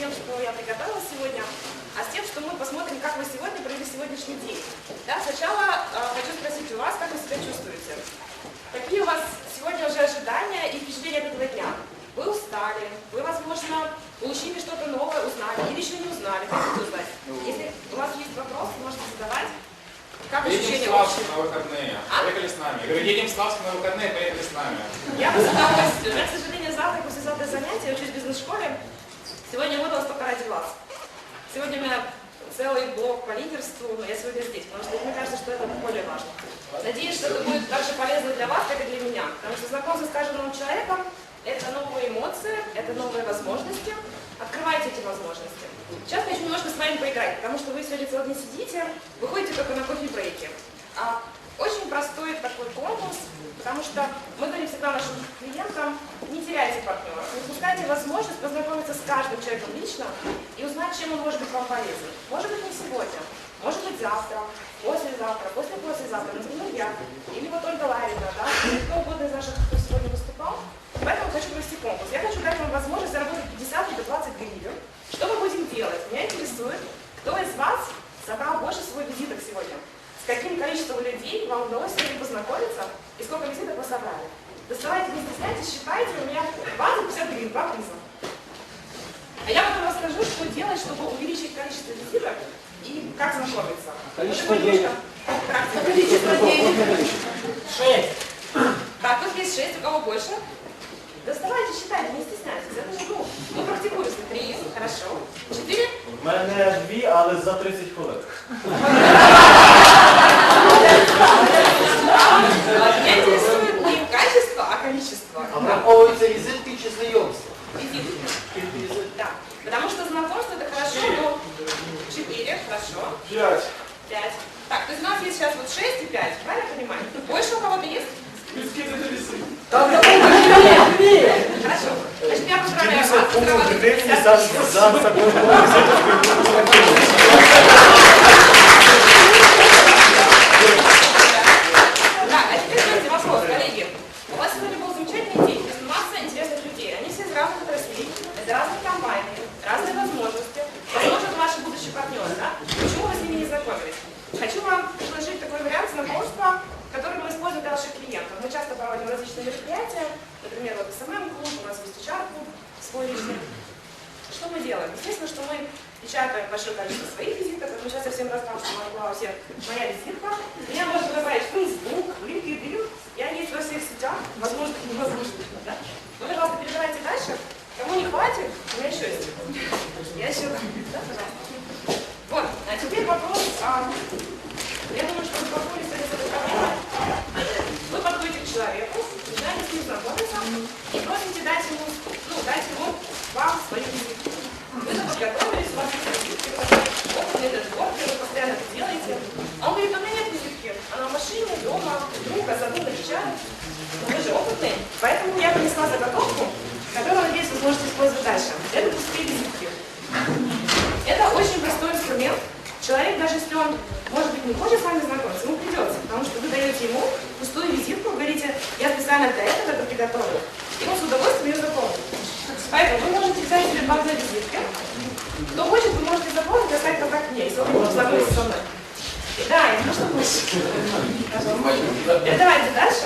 тем, что я приготовила сегодня, а с тем, что мы посмотрим, как вы сегодня провели сегодняшний день. Да, сначала э, хочу спросить у вас, как вы себя чувствуете? Какие у вас сегодня уже ожидания и впечатления от этого дня? Вы устали, вы, возможно, получили что-то новое, узнали или еще не узнали, хотите узнать. Если у вас есть вопросы, можете задавать. Как Едем в Славск на выходные. А? Поехали с нами. Я говорю, едем в Славск на выходные, поехали с нами. Я бы с удовольствием. Я, к сожалению, завтра, послезавтра занятия, я учусь в бизнес-школе. Сегодня я выдалась только ради вас. Сегодня у меня целый блок по лидерству, но я сегодня здесь, потому что мне кажется, что это более важно. Надеюсь, что это будет так же полезно для вас, как и для меня. Потому что знакомство с каждым новым человеком – это новые эмоции, это новые возможности. Открывайте эти возможности. Сейчас хочу немножко с вами поиграть, потому что вы сегодня целый день сидите, выходите только на кофе-брейке. А простой такой конкурс, потому что мы говорим всегда нашим клиентам, не теряйте партнеров, не упускайте возможность познакомиться с каждым человеком лично и узнать, чем он может быть вам полезен. Может быть не сегодня, может быть завтра, послезавтра, после-послезавтра, например, я, или вот Ольга Ларина, да, или кто угодно из наших, кто сегодня выступал. Поэтому хочу провести конкурс. Я хочу дать вам возможность заработать 50 или 20 гривен. Что мы будем делать? Меня интересует, кто из вас собрал больше всего визиток сегодня? С каким количеством людей вам удалось сегодня познакомиться и сколько визиток вы собрали? Доставайте, не стесняйтесь, считайте, у меня база 50 гривен, два приза. А я потом расскажу, что делать, чтобы увеличить количество визиток и как знакомиться. Количество денег. Количество денег. Шесть. Так, тут есть шесть, у кого больше? Доставайте, считайте, не стесняйтесь. Это же, ну, мы практикуемся. Три, хорошо. Четыре? У мене дві, але за 30 хвилин. вот СММ-клуб, у нас есть HR-клуб свой личный. Что мы делаем? Естественно, что мы печатаем большое количество своих визиток. Вот сейчас я всем раздам, что могла у всех моя визитка. Меня можно добавить в Facebook, в LinkedIn. Я есть во всех сетях, возможно, невозможно. Да? Вы, пожалуйста, передавайте дальше. Кому не хватит, у меня еще есть. Я еще. Да, пожалуйста. Вот, а теперь вопрос. а, я думаю, что вы познакомились с этой проблемой. Вы подходите к человеку, начинаете с ним знакомиться и просите дать ему, ну, дать ему вам свою визитку. Вы подготовились, визитки, блогер, вы постоянно это делаете. А он говорит, у меня нет визитки, она в машине, дома, вдруг, а забыл напечатать. Но вы же опытный, поэтому я принесла заготовку, которую, надеюсь, вы сможете использовать дальше. Это пустые визитки. Это очень простой инструмент. Человек, даже если он, может быть, не хочет с вами знакомиться, ему придется, потому что вы даете ему пустую визитку, говорите, я специально для этого это приготовил, и он с удовольствием ее заполнит. Поэтому вы можете взять себе две визитки. Кто хочет, вы можете заполнить и оставить контакт мне, если вы знакомиться со мной. Да, я ну что. Давайте дальше.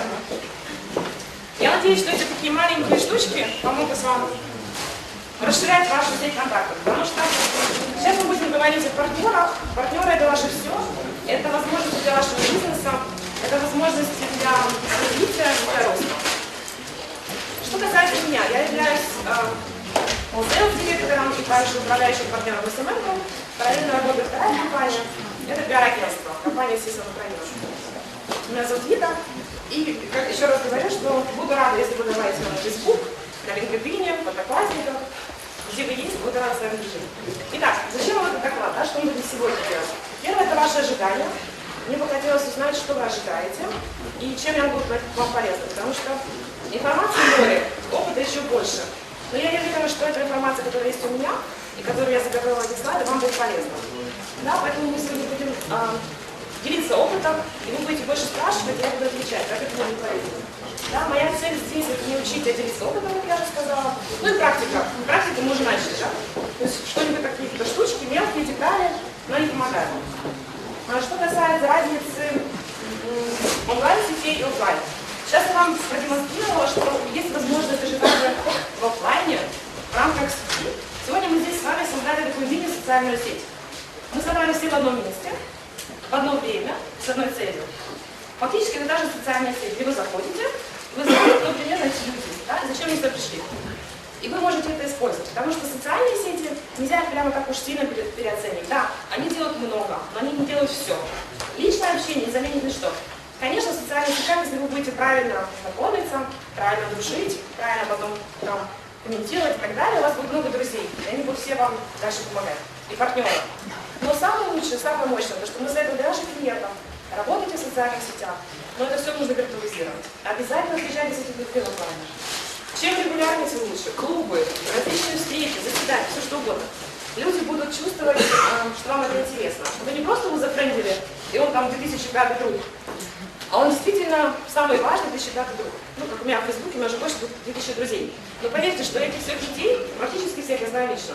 Я надеюсь, что эти такие маленькие штучки помогут вам расширять вашу сеть контактов. Потому что сейчас мы будем говорить о партнерах. Партнеры это ваше все. Это возможности для вашего бизнеса. Это возможности для развития, для роста. Что касается меня, я являюсь э, директором и также управляющим партнером СММ. Параллельно работает вторая компания. Это пиар-агентство, компания Сисон Украина. Меня зовут Вита. И как еще раз говорю, что буду рада, если вы добавите на Facebook, на LinkedIn, в Одноклассниках, где вы есть, буду рада с вами дружить. Итак, зачем вам этот доклад, да, что мы будем сегодня делать? Первое, это ваши ожидания. Мне бы хотелось узнать, что вы ожидаете и чем я буду вам полезна, потому что информации море, опыта еще больше. Но я уверена, что эта информация, которая есть у меня, и которую я заготовила эти слайды, вам будет полезна. Да, поэтому мы сегодня будем а, делиться опытом, и вы будете больше спрашивать, я буду отвечать, как это будет говорить. Да, моя цель здесь это не учить, а делиться опытом, как я уже сказала. Ну и практика. Практику мы уже начали, да? То есть что-нибудь какие-то штучки, мелкие детали, но они помогают. А что касается разницы онлайн-сетей и офлайн. Сейчас я вам продемонстрировала, что есть возможность даже даже в офлайне, в рамках сети. Сегодня мы здесь с вами создали такую мини-социальную сеть. Мы собрались все в одном месте, в одно время, с одной целью. Фактически это даже социальная сеть, где вы заходите, вы знаете, кто примерно эти люди, да, зачем они сюда пришли. И вы можете это использовать, потому что социальные сети нельзя прямо так уж сильно пере- переоценивать. Да, они делают много, но они не делают все. Личное общение не заменит ничто. Конечно, в социальных сетях, если вы будете правильно знакомиться, правильно дружить, правильно потом там, комментировать и так далее, у вас будет много друзей, и они будут все вам дальше помогать, и партнеры. Но самое лучшее, самое мощное, то, что мы советуем для наших клиентов, работайте в социальных сетях, но это все нужно виртуализировать. Обязательно встречайтесь с этими людьми в офлайне. Чем регулярнее, тем лучше. Клубы, различные встречи, заседания, все что угодно. Люди будут чувствовать, э, что вам это интересно. Что вы не просто его зафрендили, и он там 2005 друг, а он действительно самый важный 2005 друг. Ну, как у меня в Фейсбуке, у меня уже больше 2000 друзей. Но поверьте, что этих всех людей, практически всех я знаю лично.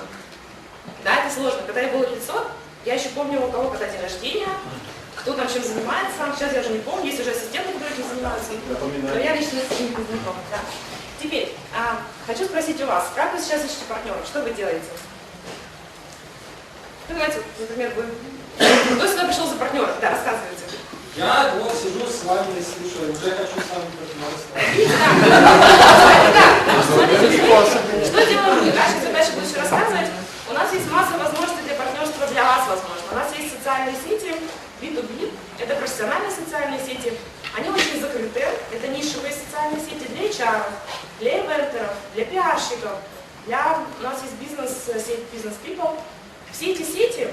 Да, это сложно. Когда я было 500, я еще помню, у кого когда день рождения, кто там чем занимается. Сейчас я уже не помню, есть уже ассистенты, которые этим занимаются. Но я лично с ними не знакома. Да. Теперь, а, хочу спросить у вас, как вы сейчас ищете партнеров? Что вы делаете? Ну, давайте, например, вы... Кто сюда пришел за партнером? Да, рассказывайте. Я вот сижу с вами и слушаю, уже хочу с вами партнерство. Что, делаем мы? Я дальше буду еще рассказывать. Нас есть масса возможностей для партнерства для вас, возможно. У нас есть социальные сети, B2B, это профессиональные социальные сети. Они очень закрыты, это нишевые социальные сети для HR, для ивентеров, для пиарщиков, для... У нас есть бизнес, э, Business People. Все эти сети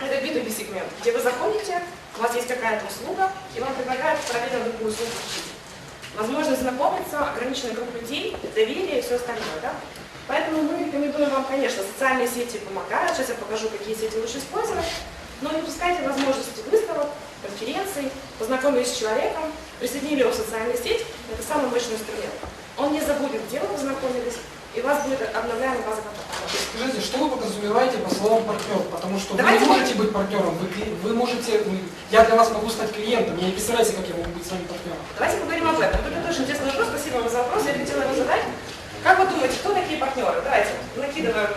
это B2B сегмент, где вы заходите, у вас есть какая-то услуга, и вам предлагают параллельно другую услугу. Возможность знакомиться, ограниченный круг людей, доверие и все остальное. Да? Поэтому мы рекомендуем вам, конечно, социальные сети помогают. Сейчас я покажу, какие сети лучше использовать. Но не упускайте возможности выставок, конференций, познакомились с человеком, присоединили его в социальную сеть. Это самый мощный инструмент. Он не забудет, где вы познакомились, и у вас будет обновляемая база контактов. Скажите, что вы подразумеваете по словам партнер? Потому что Давайте вы не мы- можете быть партнером, вы, вы можете, я для вас могу стать клиентом, мне не представляете, как я могу быть с вами партнером. Давайте поговорим об этом. Это тоже интересный вопрос. Спасибо вам за вопрос. Я хотела его задать. Как вы думаете, кто такие партнеры? Давайте накидываем.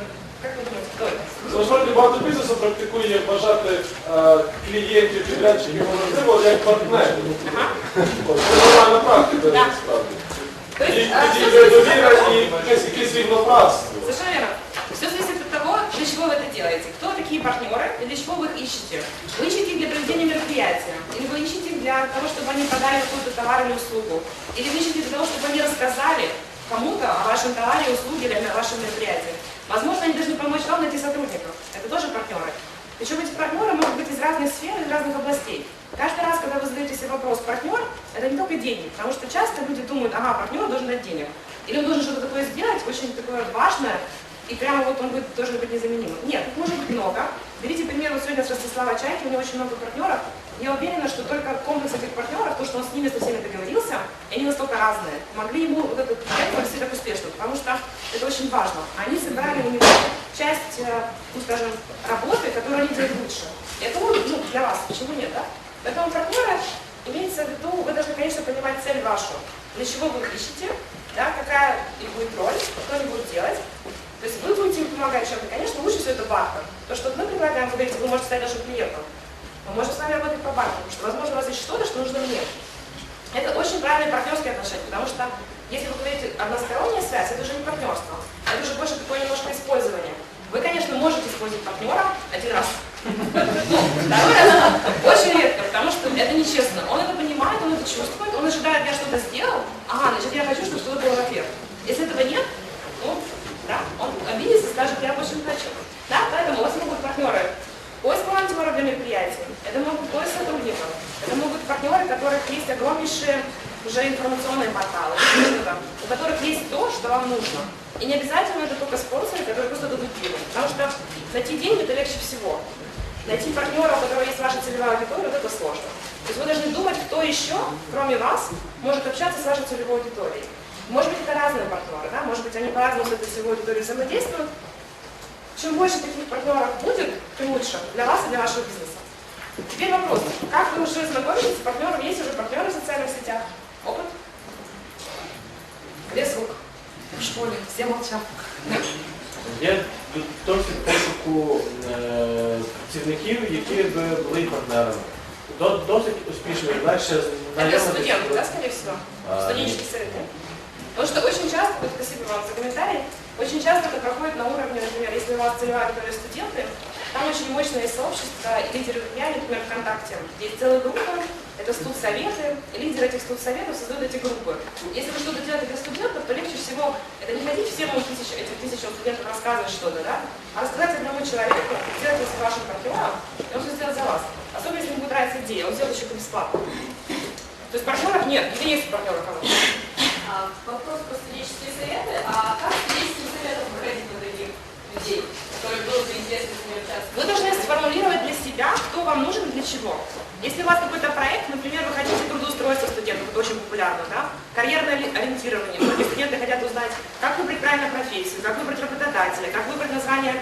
Как вы думаете, кто это? Насправді багато бізнесу практикує вважати е, клієнтів, підрядчиків, можливо, як партнерів. Ага. От, Це нормальна практика, Да. насправді. То І есть, а, тоді всё йде зависит от довіра того- і якесь, якесь рівноправство. Совершенно верно. Все зависит от того, для чего вы это делаете. Кто такие партнеры и для чего вы их ищете. Вы ищете их для проведения мероприятия, или вы ищете их для того, чтобы они продали какой-то товар или услугу, или вы ищете для того, чтобы они рассказали кому-то о вашем товаре, услуге или о вашем мероприятии. Возможно, они должны помочь вам найти сотрудников. Это тоже партнеры. Причем эти партнеры могут быть из разных сфер, из разных областей. Каждый раз, когда вы задаете себе вопрос «партнер», это не только деньги, потому что часто люди думают, ага, партнер должен дать денег. Или он должен что-то такое сделать, очень такое важное, и прямо вот он будет, должен быть незаменимым. Нет, их может быть много. Берите пример вот сегодня с Ростислава Чайки, у него очень много партнеров. Я уверена, что только комплекс этих партнеров, то, что он с ними со всеми договорился, и они настолько разные, могли ему вот этот проект провести так успешно, потому что это очень важно. Они собрали у него часть, э, ну скажем, работы, которую они делают лучше. И это ну, для вас, почему нет, да? Поэтому партнеры, имеется в виду, вы должны, конечно, понимать цель вашу, для чего вы ищете, да, какая их будет роль, что они будут делать. То есть вы будете им помогать чем-то. Конечно, лучше все это бартер. То, что мы предлагаем, вы говорите, вы можете стать нашим клиентом. Мы можем с вами работать по бартеру, потому что, возможно, у вас есть что-то, что нужно мне. Это очень правильные партнерские отношения, потому что если вы говорите односторонняя связь, это уже не партнерство. Это уже больше такое немножко использование. Вы, конечно, можете использовать партнера один раз. Второй раз очень редко, потому что это нечестно. Он это понимает, он это чувствует, он ожидает, я что-то сделал, ага, значит, я хочу, чтобы что-то было в ответ. Если этого нет, ну, да, он обидится и скажет, я больше не хочу. Да, поэтому у вас могут партнеры для мероприятий, это могут поиск сотрудников, это могут быть партнеры, у которых есть огромнейшие уже информационные порталы, у которых есть то, что вам нужно. И не обязательно это только спонсоры, которые просто дадут деньги, потому что найти деньги это легче всего. Найти партнера, у которого есть ваша целевая аудитория, вот это сложно. То есть вы должны думать, кто еще, кроме вас, может общаться с вашей целевой аудиторией. Может быть, это разные партнеры, да? может быть, они по-разному с этой целевой аудиторией взаимодействуют. Чем больше таких партнеров будет, тем лучше для вас и для вашего бизнеса. Теперь вопрос, как вы уже знакомитесь с партнером, есть уже партнеры в социальных сетях? Опыт? Где звук? В школе, все молчат. Є досвід пошуку е, працівників, які б були партнерами. До- Досить успішно і легше Это знайомитися. студенты, да, скорее всего? А, Студенческий совет, да? Потому что очень часто, вот спасибо вам за комментарий, очень часто это проходит на уровне, например, если у вас целевая аудитория студенты, там очень мощное сообщество и лидеры дня, например, ВКонтакте. где Есть целая группа, это студсоветы, и лидеры этих студсоветов создают эти группы. Если вы что-то делаете для студентов, то легче всего это не ходить всем тысяч, этим тысячам студентов рассказывать что-то, да, а рассказать одному человеку, сделать это с вашим партнером, и он все сделает за вас. Особенно, если ему будет нравиться идея, он сделает это бесплатно. То есть партнеров нет, или есть партнеры кого-то? А, Вопрос про студенческие советы. А как студенческим советом выходить на таких людей, которые было бы интересно с ними участвовать? Вы должны сформулировать для себя, кто вам нужен и для чего. Если у вас какой-то проект, например, вы хотите трудоустройство студентов, это очень популярно, да? Карьерное ори- ориентирование. Многие студенты хотят узнать, как выбрать правильно профессию, как выбрать работодателя, как выбрать название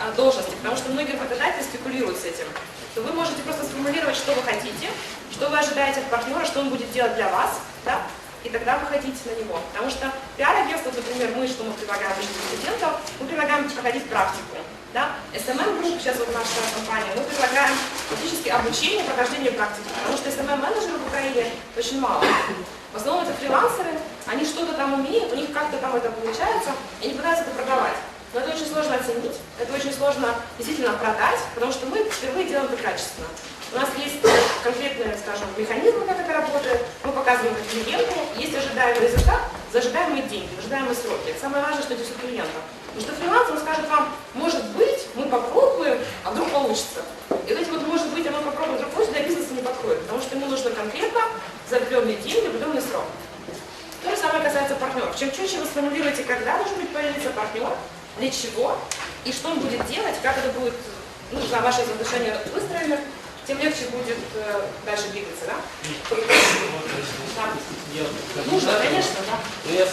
а, должности, потому что многие работодатели спекулируют с этим. То вы можете просто сформулировать, что вы хотите, что вы ожидаете от партнера, что он будет делать для вас, да? И тогда выходите на него. Потому что пиар-агентство, например, мы, что мы предлагаем нашим студентам, мы предлагаем проходить практику. Да? SMM-групп, сейчас вот наша компания, мы предлагаем фактически обучение, прохождение практики, потому что SMM-менеджеров в Украине очень мало. В основном это фрилансеры, они что-то там умеют, у них как-то там это получается, и они пытаются это продавать. Но это очень сложно оценить, это очень сложно действительно продать, потому что мы впервые делаем это качественно. У нас есть конкретные, скажем, механизмы, как это работает, мы показываем это клиенту, есть ожидаемый результат за ожидаемые деньги, ожидаемые сроки. Это самое важное, что здесь у клиента. Потому что фрилансер он скажет вам, может быть, мы попробуем, а вдруг получится. И вот эти вот, может быть, а мы попробуем, вдруг получится, для бизнеса не подходит, потому что ему нужно конкретно за определенные деньги, определенный срок. То же самое касается партнеров. Чем четче вы сформулируете, когда должен быть появиться партнер, для чего, и что он будет делать, как это будет, ну, за ваши отношения выстроены, тем легче будет э, дальше двигаться, да? Да. Нужно, конечно, да. Ну, я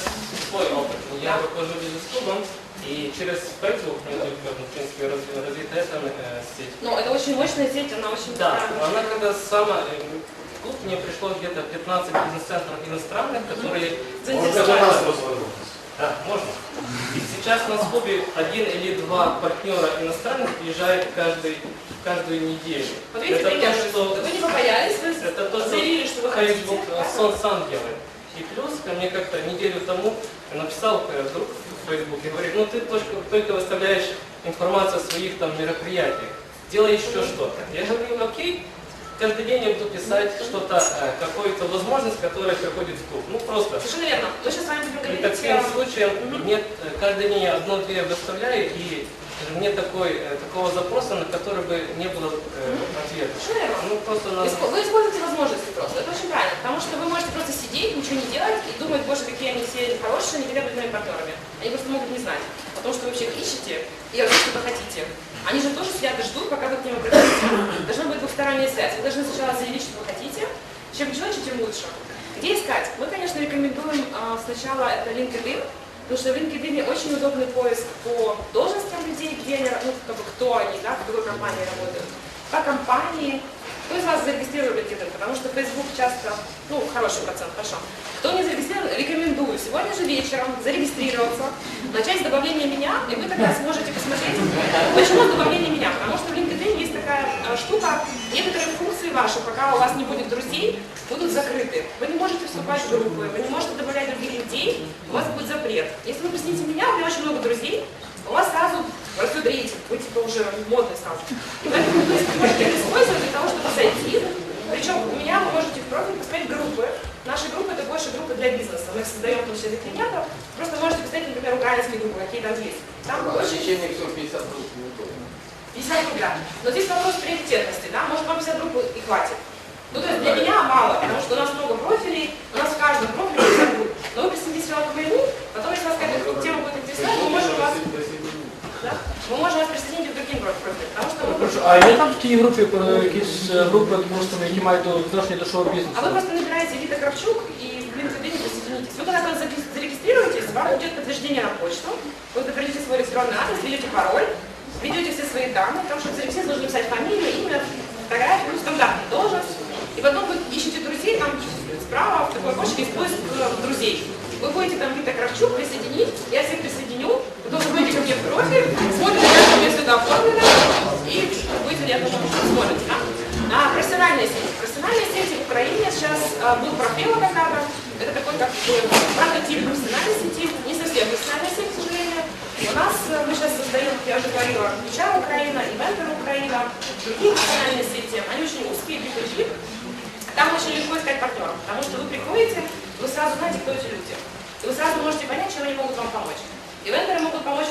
свой опыт. Я руковожу бизнес-клубом, и через Facebook, ну, в принципе, разви- развита эта э, сеть. Но это очень мощная сеть, она очень Да, она когда сама... э, В клуб мне пришло где-то 15 бизнес-центров иностранных, которые... заинтересованы. Да, можно. И сейчас у нас в клубе один или два партнера иностранных приезжают каждый, каждую неделю. Вот видите, Это пример. то, что Вы не побоялись, вы Это то, заявили, что вы хотите. Facebook э, сон сам делает. И плюс ко мне как-то неделю тому написал друг в Фейсбуке, говорит, ну ты только, только выставляешь информацию о своих там мероприятиях, делай еще что-то. Я говорю, окей, каждый день я буду писать что-то, э, какую-то возможность, которая приходит в клуб. Ну просто. Совершенно верно. Мы сейчас с вами будем И говорить таким о- случаем нет, э, каждый день я одно-две выставляю, и нет такой, э, такого запроса, на который бы не было э, ответа. Совершенно верно. Ну просто надо... Вы используете возможности просто. Это очень правильно, потому что вы можете просто сидеть, ничего не делать и думать, боже, какие они все хорошие, они хотят быть моими партнерами. Они просто могут не знать том, что вы вообще ищете и о том, что вы хотите. Они же тоже сидят и ждут, пока вы к ним обратитесь. Должна быть двухсторонняя связь. Вы должны сначала заявить, что вы хотите. Чем четче, тем лучше. Где искать? Мы, конечно, рекомендуем а, сначала это LinkedIn, потому что в LinkedIn очень удобный поиск по должностям людей, где они, ну, как бы, кто они, да, в какой компании работают, по компании, кто из вас зарегистрировали LinkedIn, потому что Facebook часто, ну, хороший процент, хорошо. Кто не зарегистрирован, рекомендую сегодня же вечером зарегистрироваться, начать с добавления меня, и вы тогда сможете посмотреть, почему с добавления меня, потому что в LinkedIn есть такая э, штука, некоторые функции ваши, пока у вас не будет друзей, будут закрыты. Вы не можете вступать в группы, вы не можете добавлять других людей, у вас будет запрет. Если вы присните меня, у меня очень много друзей, у вас сразу растет рейтинг, вы типа уже модный сразу. И поэтому вы можете это использовать для того, чтобы зайти. Причем у меня вы можете в профиль посмотреть группы. Наши группы это больше группы для бизнеса. Мы их создаем вообще для клиентов. Просто можете посмотреть, например, украинские группы, какие там есть. Там очень Священник всего 50 рублей не стоит. 50 рублей. Но здесь вопрос приоритетности, да, может вам 50 групп и хватит. Ну, то есть для меня мало, потому что у нас много профилей, у нас в каждом профиле 50 групп. Но вы присоединитесь сначала к моему, потом, если вас какая-то тема будет интересовать, мы можем вас, да, мы можем вас присоединить к другим профилям, потому что мы Прошу, а А є там в тій групі е, якісь е, групи, допустимо, які мають відношення до А вы шоу-бізнесу? просто набираете Вита Кравчук и в LinkedIn присоединитесь. Вы когда зареги- зарегистрируетесь, вам идет подтверждение на почту, вы заходите свой электронный адрес, введете пароль, введете все свои данные, потому что зарегистрироваться нужно писать фамилию, имя, фотографию, ну, стандартную должность. И потом вы ищете друзей, там справа в такой окошке есть поиск э, друзей. Вы будете там Вита Кравчук присоединить, я всех присоединю, вы будете ко мне в профиль, как у меня сюда оформлено, и я думаю, что да? А, профессиональные сети. Профессиональные сети в Украине сейчас а, был профила когда-то. Это такой как бы прототип профессиональной сети, не совсем профессиональная сеть, к сожалению. У нас э, мы сейчас создаем, я уже говорила, HR Украина, Inventor Украина, другие профессиональные сети. Они очень узкие, B2B. Там очень легко искать партнеров, потому что вы приходите, вы сразу знаете, кто эти люди. И вы сразу можете понять, чем они могут вам помочь.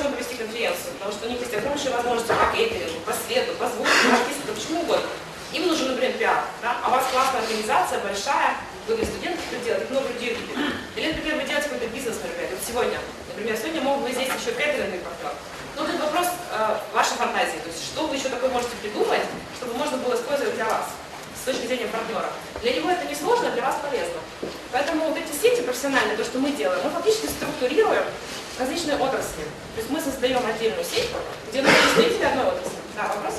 Вам провести конференцию, потому что у них есть огромнейшие возможности по кейтерингу, по свету, по звуку, по артисту, почему угодно. Им нужен, например, пиар, да? а у вас классная организация, большая, вы для студентов что делаете, много людей видит. Или, например, вы делаете какой-то бизнес, например, вот сегодня, например, сегодня могут быть здесь еще кейтеринговый партнер. Ну, тут вопрос э, вашей фантазии, то есть что вы еще такое можете придумать, чтобы можно было использовать для вас с точки зрения партнера. Для него это не сложно, для вас полезно. Поэтому вот эти сети профессиональные, то, что мы делаем, мы фактически структурируем различные отрасли. То есть мы создаем отдельную сеть, где мы представители одной отрасли. Да, вопрос?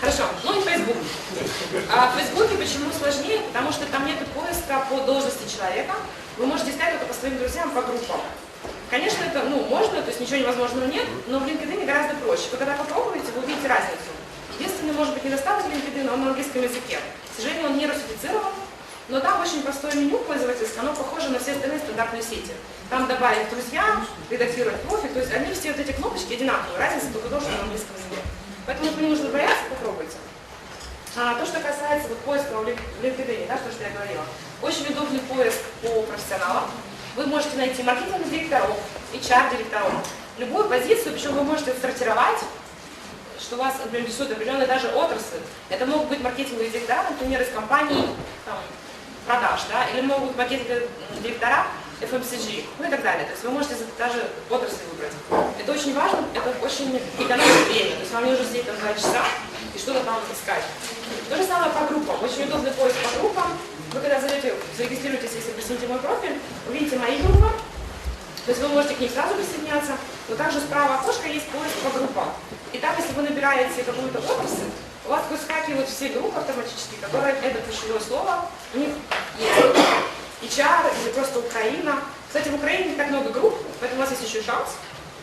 Хорошо. Ну и Facebook. А в Фейсбуке почему сложнее? Потому что там нет поиска по должности человека. Вы можете искать только по своим друзьям, по группам. Конечно, это, ну, можно, то есть ничего невозможного нет, но в LinkedIn гораздо проще. Вы когда попробуете, вы увидите разницу. Единственный, может быть, недостаток LinkedIn, он на английском языке. К сожалению, он не русифицирован, но там очень простое меню пользовательское, оно похоже на все остальные стандартные сети. Там добавить друзья, редактировать профиль, то есть они все вот эти кнопочки одинаковые, разница только то, что на английском языке. Поэтому если не нужно бояться, попробуйте. А, то, что касается вот, поиска в LinkedIn, да, то, что я говорила, очень удобный поиск по профессионалам. Вы можете найти маркетинг директоров, HR-директоров, любую позицию, причем вы можете сортировать, что вас интересует определенная даже отрасль. Это могут быть маркетинговые директора, например, из компаний там, продаж, да, или могут маркетинговые директора FMCG, ну и так далее. То есть вы можете даже отрасль выбрать. Это очень важно, это очень экономит время. То есть вам не нужно сидеть там два часа и что-то там искать. То же самое по группам. Очень удобный поиск по группам. Вы когда зайдете, зарегистрируетесь, если присоедините мой профиль, увидите мои группы, то есть вы можете к ним сразу присоединяться, но также справа окошко есть поиск по группам. И там, если вы набираете какую-то отрасль, у вас выскакивают все группы автоматически, которые это ключевое слово, у них есть HR или просто Украина. Кстати, в Украине не так много групп, поэтому у вас есть еще шанс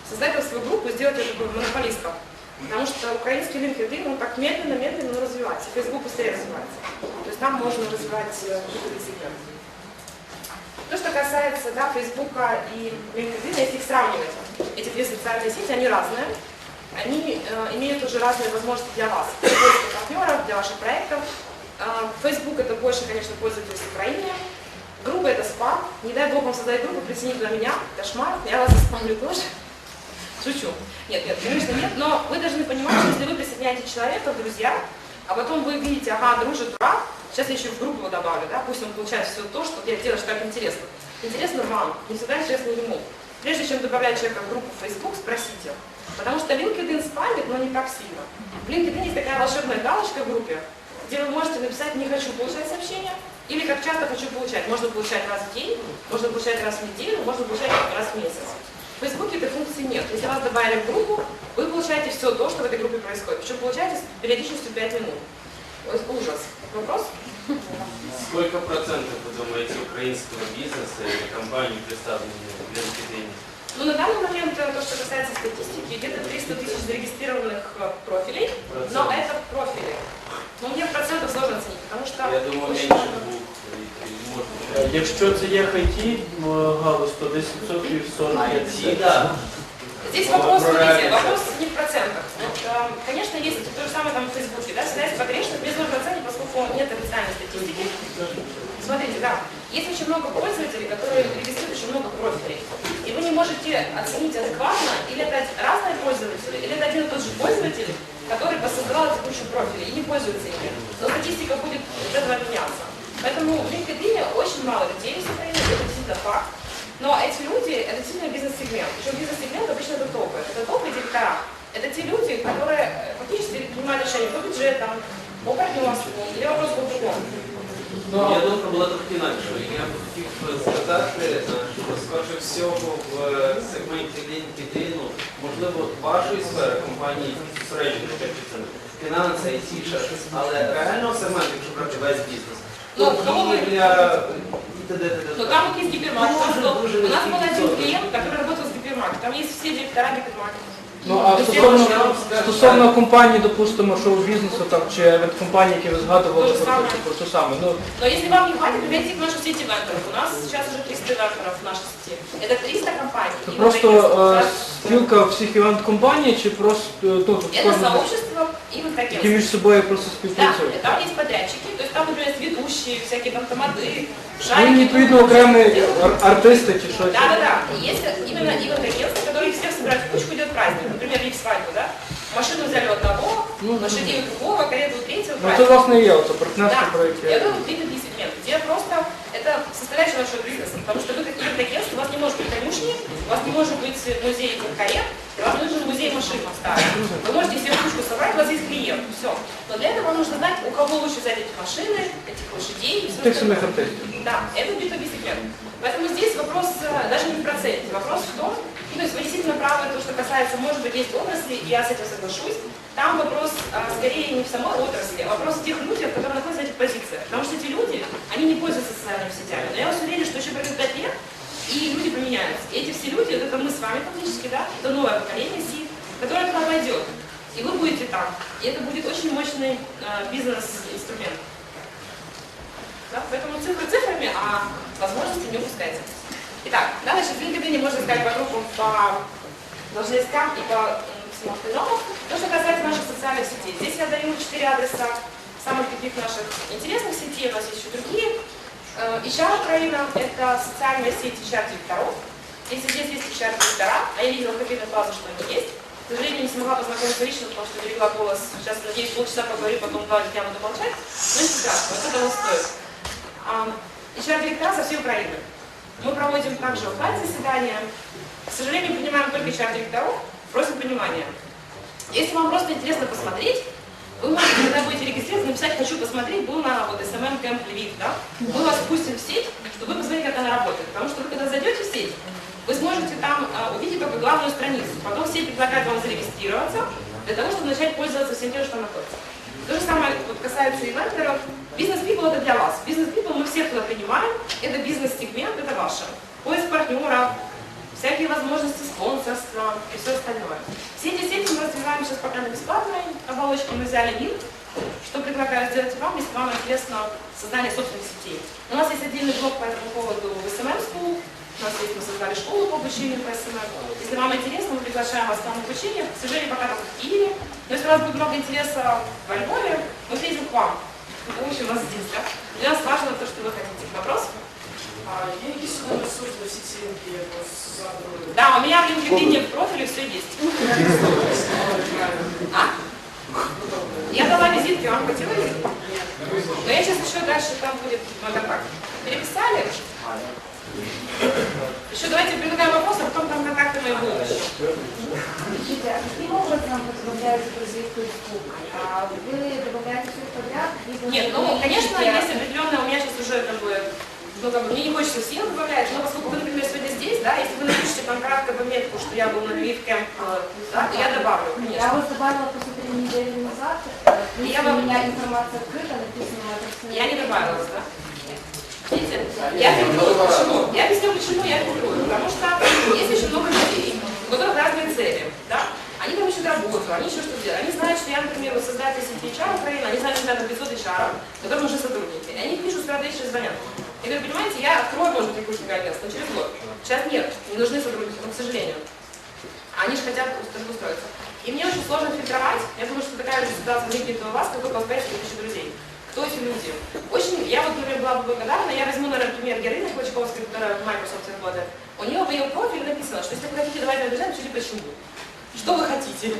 создать свою группу и сделать ее такой монополистом. Потому что украинский LinkedIn, он так медленно-медленно но развивается, Facebook быстрее развивается. То есть там можно развивать э, сегмент. То, что касается да, Фейсбука и LinkedIn, если их сравнивать, эти две социальные сети, они разные. Они э, имеют уже разные возможности для вас, для поиска партнеров, для ваших проектов. Э, Facebook это больше, конечно, пользователи с Украины. Группа это спам. Не дай бог вам создать группу, присоединить на меня. Кошмар. Я вас спамлю тоже. Шучу. Нет, нет, конечно нет, но вы должны понимать, что если вы присоединяете человека в друзья, а потом вы видите, ага, дружит, ура, сейчас я еще в группу добавлю, да, пусть он получает все то, что я делаю, что так интересно. Интересно вам, не всегда интересно ему. Прежде чем добавлять человека в группу Facebook, спросите. Потому что LinkedIn спамит, но не так сильно. В LinkedIn есть такая волшебная галочка в группе, где вы можете написать «не хочу получать сообщения» или «как часто хочу получать». Можно получать раз в день, можно получать раз в неделю, можно получать раз в месяц. В Фейсбуке этой функции нет. Если вас добавили в группу, вы получаете все то, что в этой группе происходит. Причем получаете с периодичностью 5 минут. Ужас. Вопрос? Сколько процентов, вы думаете, украинского бизнеса или компаний представлены в LinkedIn? Ну, на данный момент, э, то, что касается статистики, где-то 300 тысяч зарегистрированных э, профилей, Процент. но это профили. Но мне процентов сложно оценить, потому что... Я думаю, менше двух. Э, якщо це є IT галузь, то десь відсотків 40 да. Здесь ну, вопрос, смотрите, вопрос не в процентах. Вот, конечно, есть то же самое там в Фейсбуке, да, всегда есть погрешность, без 0% по нет официальной статистики. Смотрите, да, есть очень много пользователей, которые регистрируют очень много профилей. И вы не можете оценить адекватно, или это разные пользователи, или это один и тот же пользователь, который посоздал эту кучу профилей и не пользуется ими. Но статистика будет от этого меняться. Поэтому в LinkedIn очень мало людей в Украине, это действительно факт. Но эти люди – это действительно бизнес-сегмент. Причем бизнес-сегмент обычно это топы. Это топы директора. Это те люди, которые э, фактически принимают решения по бюджетам, по партнерству или вопрос по другому. Моя думка була трохи інакша. Я б хотів сказати, е, що скорше всього в сегменті LinkedIn, можливо, вашої сфери компанії середньої частини, фінанси, IT, ще щось, але реально сегмент, якщо брати весь бізнес, Ну, то кого ви- торгівля і т.д. т.д. Но там вот есть гипермаркет. У нас Дуже, был- дуже У нас был один низький клиент, который работал с гипермаркетом. Там есть все директора гипермаркета. Ну а Всі стосовно, Я вам скажу, стосовно компаній, допустимо, шоу-бізнесу там, чи від компаній, які ви згадували, То же про, саме. про те саме. Ну, Но если вам не хватит, приходите к нашу сеть ивенторов. У нас сейчас уже 300 ивенторов в нашей сети. Это 300 компаний. це И просто вот е, такие, спілка всіх івент-компаній, чи просто е, ну, тут Это кожна, сообщество и вот які такие. між собою просто Да, співпрацюють? там есть подрядчики, то есть там, например, есть ведущие, всякие там тамады, Ну, шарики. відповідно окремі ар- артисти чи щось. Да, да, да. И есть именно ивент агентства, которые всех собирают в кучку, идет праздник. Например, в свадьбу, да? Машину взяли у одного, Ну, лошадей у другого, карету у третьего, Ну це праздник. власне і є оце партнерство, Да, про яке. это вот B2B сегмент, где просто это составляющая нашего бизнеса, потому что вы как ивент-агентство, у вас не может быть конюшни, у вас не может быть музей карет, у вас нужен музей машин старых. Вы можете себе в кучку собрать, у вас есть клиент, все. Но для этого вам нужно знать, у кого лучше взять эти машины, этих лошадей и все Тих самих артистів. Да, это B2B сегмент. Поэтому здесь вопрос э, даже не в проценте, вопрос в том, ну, то есть вы действительно правы, то, что касается, может быть, есть отрасли, и я с этим соглашусь, там вопрос а, скорее не в самой отрасли, а вопрос в тех людях, которые находятся в этих позициях. Потому что эти люди, они не пользуются социальными сетями. Но я вас уверена, что еще пройдет 5 лет, и люди поменяются. И эти все люди, это мы с вами фактически, да, это новое поколение СИ, которое туда пойдет. И вы будете там. И это будет очень мощный э, бизнес-инструмент. Да? Поэтому цифры цифрами, а возможности не упускайте. Итак, да, значит, в LinkedIn можно искать по группам, по должностям и по м, всему остальному. То, что касается наших социальных сетей. Здесь я даю четыре адреса самых таких наших интересных сетей. У нас есть еще другие. Э, HR Украина – это социальная сеть HR-директоров. Если здесь есть HR-директора, а я видела кабинет базу, что они есть, к сожалению, не смогла познакомиться лично, потому что берегла голос. Сейчас, надеюсь, полчаса поговорю, потом два дня буду молчать. Но не страшно, это того стоит. HR-директора со всей Украины. Мы проводим также офлайн заседания. К сожалению, принимаем только HR-директоров, просим понимания. Если вам просто интересно посмотреть, вы можете, когда будете регистрироваться, написать «хочу посмотреть», был на вот SMM Camp Lviv, да? Мы вас пустим в сеть, чтобы вы посмотрели, как она работает. Потому что вы, когда зайдете в сеть, вы сможете там а, увидеть только главную страницу. Потом сеть предлагает вам зарегистрироваться для того, чтобы начать пользоваться всем тем, что находится. То же самое вот касается ивентеров. Бизнес-пипл это для вас. Бизнес-пипл мы всех туда принимаем. Это бизнес-сегмент, это ваше. Поиск партнеров, всякие возможности спонсорства и все остальное. Все эти сети мы развиваем сейчас пока на бесплатной оболочке. Мы взяли мин, что предлагаю сделать вам, если вам интересно создание собственных сетей. У нас есть отдельный блок по этому поводу в SMM School. У нас есть, мы создали школу по обучению по SMM. Если вам интересно, мы приглашаем вас на обучение. К сожалению, пока только в Киеве. Но если у вас будет много интереса во Львове, мы приедем к вам В общем, у нас здесь, да? Для нас важно то, что вы хотите. Вопрос? А є якісь сюди ресурсні всі ці лінки задали? Да, у меня в LinkedIn в профиле все есть. А? Я дала визитки, вам хватило визитки? Но я сейчас еще дальше, там будет мой контакт. Переписали? Еще давайте предлагаем вопрос, а потом там контакты мои будут. Скажите, а каким образом вы добавляете друзей в Facebook? А вы добавляете всех подряд? Нет, ну, конечно, есть определенное, у меня сейчас уже как бы, ну, как бы, мне не хочется всех добавлять, но поскольку вы, например, сегодня здесь, да, если вы напишите там кратко пометку, что я был на Львив Кэмп, да, то я добавлю, Я конечно. вас добавила после три недели назад. Э, Я вам- у меня информация открыта, написано этом Я не добавилась, да? Видите? Я фильтрую. Почему? Я объясню, почему я фильтрую. Потому что есть очень много людей, у которых разные цели, да? Они там ищут работу, они еще что делают. Они знают, что я, например, вот создатель сети HR Украины, они знают, что я там 500 HR, которым уже сотрудники. И они пишут сюда дальше звонят. Я говорю, понимаете, я открою, может, рекрутинговое агентство, но через год. Сейчас нет, не нужны сотрудники, ну, к сожалению. Они же хотят устро- устроиться. И мне очень сложно фильтровать. Я думаю, что такая же ситуация возникнет и у вас, как только в 5 тысяч друзей. Кто эти люди? Очень, я вот, например, была бы благодарна, я возьму, наверное, пример Герыны Клочковской, которая в Microsoft работает. У нее в ее профиле написано, что если вы хотите давать обижать, пишите почему. Что вы хотите?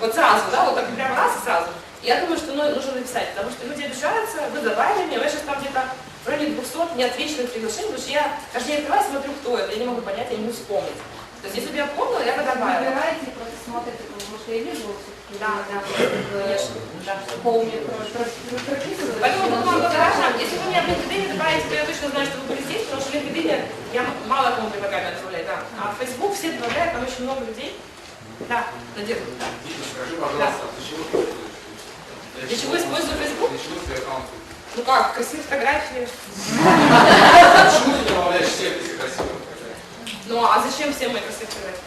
Вот сразу, да, вот так прямо раз и сразу. Я думаю, что ну, нужно написать, потому что люди обижаются, вы добавили мне, меня сейчас там где-то в районе 200 неотвеченных приглашений, потому что я каждый день открываю, смотрю, кто это, я не могу понять, я не могу вспомнить. То есть, если бы я помнила, я бы добавила. Выбираете, просто смотрите, что я вижу все-таки Да, да, конечно. Про- про- про- прописывают. Поэтому буду вам благодарна. Если вы мне в LinkedIn добавите, то я точно знаю, что вы были здесь, потому что в LinkedIn я мало кому предлагаю отправлять, да. А в Facebook все добавляют, там очень много людей. Да, Надежда, скажи, пожалуйста, для чего ты? Для чего использую Facebook? Для чего твой аккаунт? Ну как, красивые фотографии. Почему ты добавляешь все? Ну а зачем все мои красивые фотографии?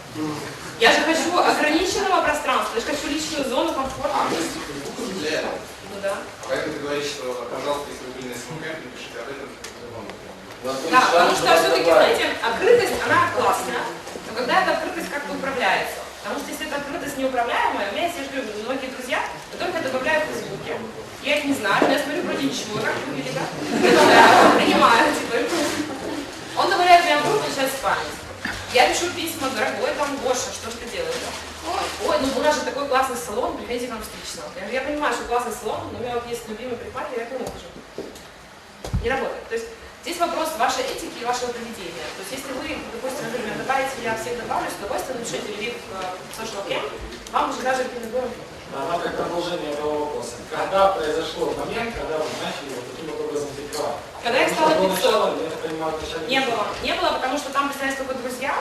Я же хочу ограниченного пространства, я же хочу личную зону комфорта. А. Ну да. Поэтому ты говоришь, что, пожалуйста, если вы были на СМК, напишите об этом. Да, потому что все-таки, знаете, открытость, она классная, но когда эта открытость как-то управляется. Потому что если эта открытость неуправляемая, у меня есть, я же говорю, многие друзья, которых я добавляю в Фейсбуке. Я их не знаю, но я смотрю вроде ничего, как выглядит, да? Я принимаю, типа, он добавляет меня в группу, начинает спамить. Я пишу письма, дорогой там Гоша, что ж ты делаешь? Ой, ну у нас же такой классный салон, приходите к нам встретиться. Я, я понимаю, что классный салон, но у меня вот есть любимый парикмахер, я к хожу. Не работает. То есть здесь вопрос вашей этики и вашего поведения. То есть если вы, допустим, например, добавите, я всех добавлю, с удовольствием напишите лив в э, social вам уже даже рекомендуем. Она как продолжение моего вопроса. Когда произошел момент, когда вы начали вот таким вот образом фильтровать? Когда их стало Потому что 500. поначалу, Я понимаю, вначале Не было. Не было, потому что там представились только друзья.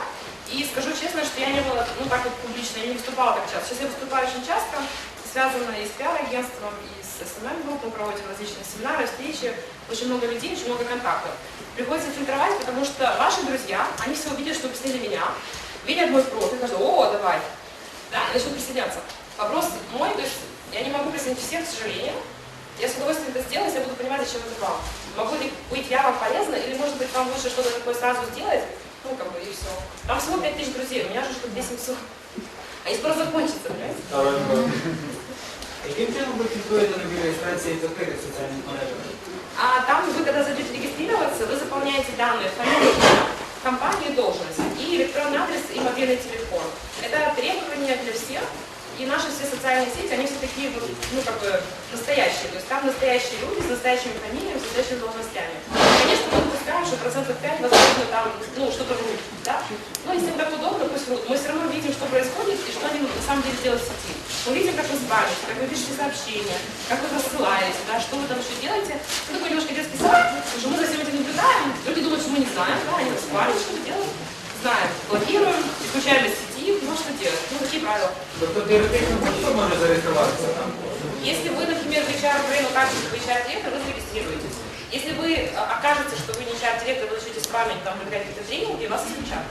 И скажу честно, что я не была, ну так вот публично, я не выступала так часто. Сейчас я выступаю очень часто, связана и с пиар-агентством, и с СММ-группой, проводим различные семинары, встречи, очень много людей, очень много контактов. Приходится фильтровать, потому что ваши друзья, они все увидят, что присоединили меня, видят мой профиль, скажут, о, давай, да, и начнут присоединяться. Вопрос мой, то есть я не могу присоединить всех, к сожалению. Я с удовольствием это сделаю, если я буду понимать, зачем это вам. Могу ли быть я вам полезна, или может быть вам лучше что-то такое сразу сделать, ну как бы и все. Там всего 5000 друзей, у меня же штук 2700. Они скоро закончатся, понимаете? Яким чином ви фільтруєте на реєстрації закритих соціальних мережах? А там вы, когда зайдете регистрироваться, вы заполняете данные, фамилию, имя, компанию, должность и электронный адрес и мобильный телефон. Это требования для всех. и наши все социальные сети, они все такие, ну, как бы, настоящие. То есть там настоящие люди с настоящими фамилиями, с настоящими должностями. Конечно, мы допускаем, что процентов 5, возможно, там, ну, что-то врут, да? Но если им так удобно, пусть врут. Мы все равно видим, что происходит и что они на самом деле делают в сети. Мы видим, как вы звоните, как вы пишете сообщения, как вы рассылаете, да, что вы там еще делаете. Ну, такой немножко детский сад, что мы за всем этим наблюдаем. Люди думают, что мы не знаем, да, они рассылают, что делают. Знаем, блокируем, исключаем из сети, ну, что делать? Ну, такие правила. Тобто теоретично будь-хто може зареєструватися там? Если вы, например, в HR-брейн укажете, что вы HR-директор, вы зарегистрируетесь. Если вы э, окажете, что вы не HR-директор, вы начнете спамить, там, проверять какие-то тренинги, вас исключат.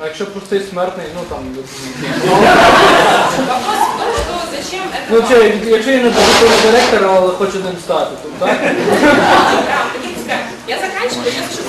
А якщо простий смертний, ну там. Вопрос в том, что зачем это Ну вам? чи, якщо я не директор, але хочу ним стати, то так? Да, таких. Я заканчиваю, сейчас еще